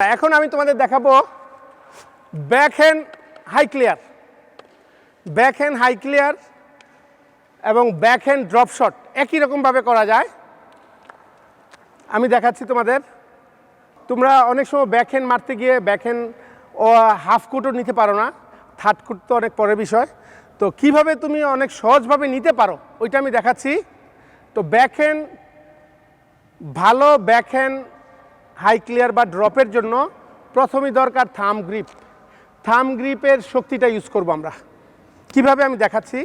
এখন আমি তোমাদের দেখাবো backhand high clear. Backhand high clear এবং ব্যাক হ্যান্ড ড্রপ শট একই রকমভাবে করা যায়। আমি দেখাচ্ছি তোমাদের। তোমরা অনেক সময় ব্যাক হ্যান্ড মারতে গিয়ে ব্যাক হ্যান্ড ও হাফ কুটও নিতে পারো না। থার্ড কুট তো অনেক পরের বিষয়। তো কীভাবে তুমি অনেক সহজভাবে নিতে পারো, ওইটা আমি দেখাচ্ছি। তো ব্যাক হ্যান্ড ভালো ব্যাক হ্যান্ড হাই ক্লিয়ার বা ড্রপের জন্য প্রথমেই দরকার থাম গ্রিপ থাম গ্রিপের শক্তিটা ইউজ করব আমরা। কীভাবে আমি দেখাচ্ছি?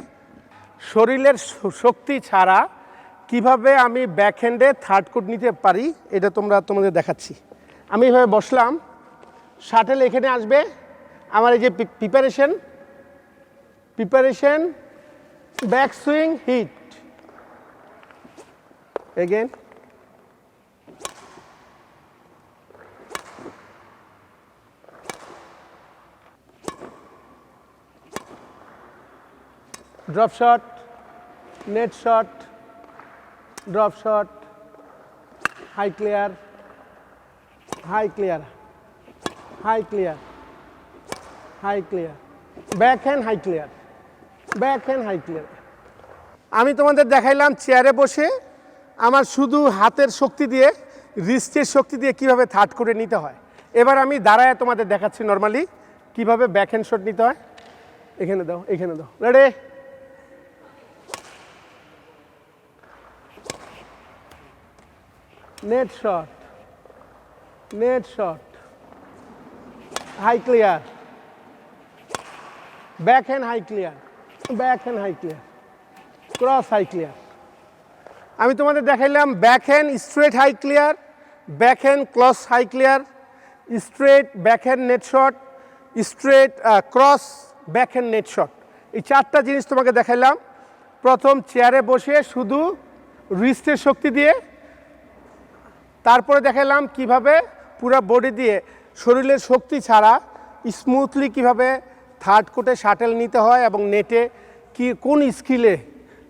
শরীরের শক্তি ছাড়া কীভাবে আমি ব্যাক হ্যান্ডে থার্ড কোট নিতে পারি, এটা তোমরা তোমাদের দেখাচ্ছি। আমি এভাবে বসলাম শাটেল এখানে আসবে, আমার এই যে preparation preparation back swing hit again drop shot drop shot high shot, high clear, high clear, high clear, backhand high high backhand high clear আমি তোমাদের দেখাইলাম চেয়ারে বসে আমার শুধু হাতের শক্তি দিয়ে রিস্টের শক্তি দিয়ে কীভাবে থার্ড করে নিতে হয়। এবার আমি দাঁড়ায় তোমাদের দেখাচ্ছি নর্মালি কীভাবে ব্যাক হ্যান্ড শট নিতে হয়। এখানে দাও এখানে দাও। Ready net shot net shot, high clear, backhand high back backhand high clear, cross high clear. আমি তোমাদের দেখাইলাম backhand straight high clear backhand cross high clear straight backhand net shot straight cross backhand net shot এই চারটা জিনিস তোমাকে দেখাইলাম। প্রথম চেয়ারে বসে শুধু রিস্টের শক্তি দিয়ে তারপরে দেখালাম কীভাবে পুরো বডি দিয়ে শরীরের শক্তি ছাড়া স্মুথলি কীভাবে থার্ড কোটে শাটেল নিতে হয় এবং নেটে কি, কোন স্কিলে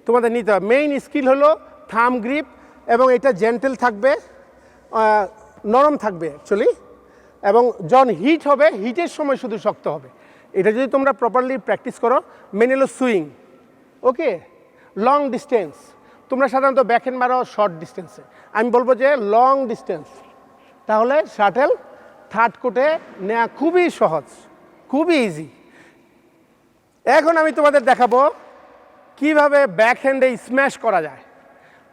তোমাদের নিতে হয়। মেইন স্কিল হলো থাম গ্রিপ এবং এটা জেন্টেল থাকবে নরম থাকবে অ্যাকচুয়ালি এবং যখন হিট হবে হিটের সময় শুধু শক্ত হবে। এটা যদি তোমরা প্রপারলি প্র্যাকটিস করো মেন হলো সুইং ওকে লং ডিস্টেন্স তোমরা সাধারণত ব্যাকহ্যান্ড মারো শর্ট ডিস্টেন্সে আমি বলব যে লং ডিস্টেন্স তাহলে শাটেল থার্ড কোটে নেওয়া খুবই সহজ, খুবই ইজি এখন আমি তোমাদের দেখাবো কীভাবে ব্যাক হ্যান্ডে স্ম্যাশ করা যায়।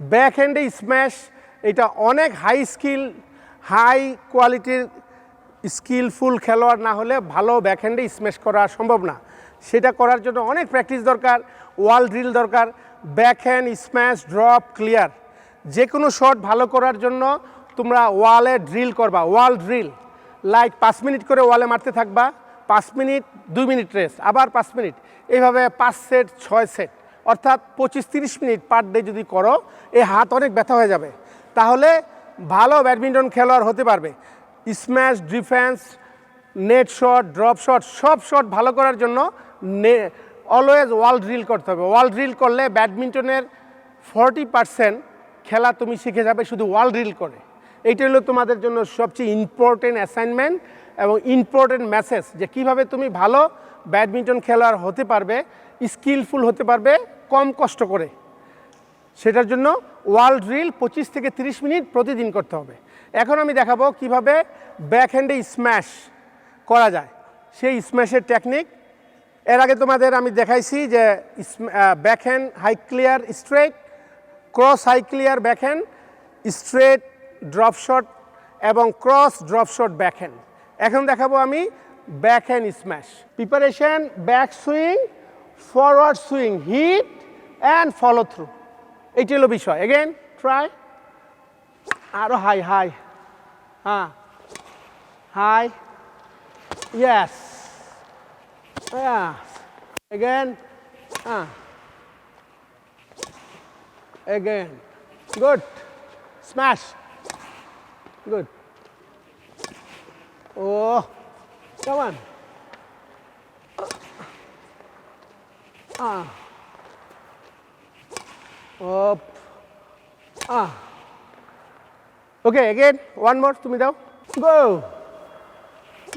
ব্যাক হ্যান্ডে স্ম্যাশ এটা অনেক হাই স্কিল হাই কোয়ালিটির স্কিলফুল খেলোয়াড় না হলে ভালো ব্যাক ব্যাকহ্যান্ডে স্ম্যাশ করা সম্ভব না। সেটা করার জন্য অনেক প্র্যাকটিস দরকার ওয়াল ড্রিল দরকার ব্যাকহ্যান্ড স্ম্যাশ ড্রপ ক্লিয়ার যে কোনো শট ভালো করার জন্য তোমরা ওয়ালে ড্রিল করবা ওয়াল ড্রিল লাইক পাঁচ মিনিট করে ওয়ালে মারতে থাকবা, পাঁচ মিনিট, দুই মিনিট রেস্ট আবার পাঁচ মিনিট। এইভাবে পাঁচ সেট ছয় সেট অর্থাৎ পঁচিশ তিরিশ মিনিট পার ডে যদি করো এই হাত অনেক ব্যথা হয়ে যাবে। তাহলে ভালো ব্যাডমিন্টন খেলোয়াড় হতে পারবে। Smash defence net shot drop shot সব শট ভালো করার জন্য অলওয়েজ ওয়াল ড্রিল করতে হবে। ওয়াল ড্রিল করলে ব্যাডমিন্টনের ফর্টি পার্সেন্ট খেলা তুমি শিখে যাবে শুধু ওয়াল ড্রিল করে। এইটা হলো তোমাদের জন্য সবচেয়ে ইম্পর্টেন্ট অ্যাসাইনমেন্ট এবং ইম্পর্টেন্ট মেসেজ যে কীভাবে তুমি ভালো ব্যাডমিন্টন খেলোয়াড় হতে পারবে স্কিলফুল হতে পারবে, কম কষ্ট করে। সেটার জন্য ওয়াল ড্রিল পঁচিশ থেকে তিরিশ মিনিট প্রতিদিন করতে হবে। এখন আমি দেখাবো কীভাবে ব্যাকহ্যান্ডে স্ম্যাশ করা যায়। সেই স্ম্যাশের টেকনিক এর আগে তোমাদের আমি দেখাইছি যে backhand high clear straight cross high clear backhand straight drop shot এবং ক্রস ড্রপ শট ব্যাকহ্যান্ড এখন দেখাবো আমি backhand smash preparation back swing forward swing hit and follow through এইটি হলো বিষয়। এগেন ট্রাই আরও হাই হাই হ্যাঁ। High yes Yeah. Again. Ah. Again. Good. Smash. Good. Oh. Come on. Ah. Up. Ah. Okay, again. One more. To me now. Go.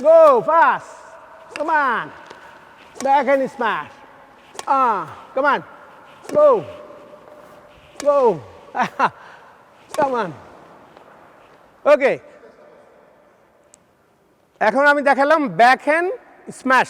Go fast. Come on. Backhand smash. Ah, come on. Go. Go. come on. Okay. এখন আমি দেখালাম back hand smash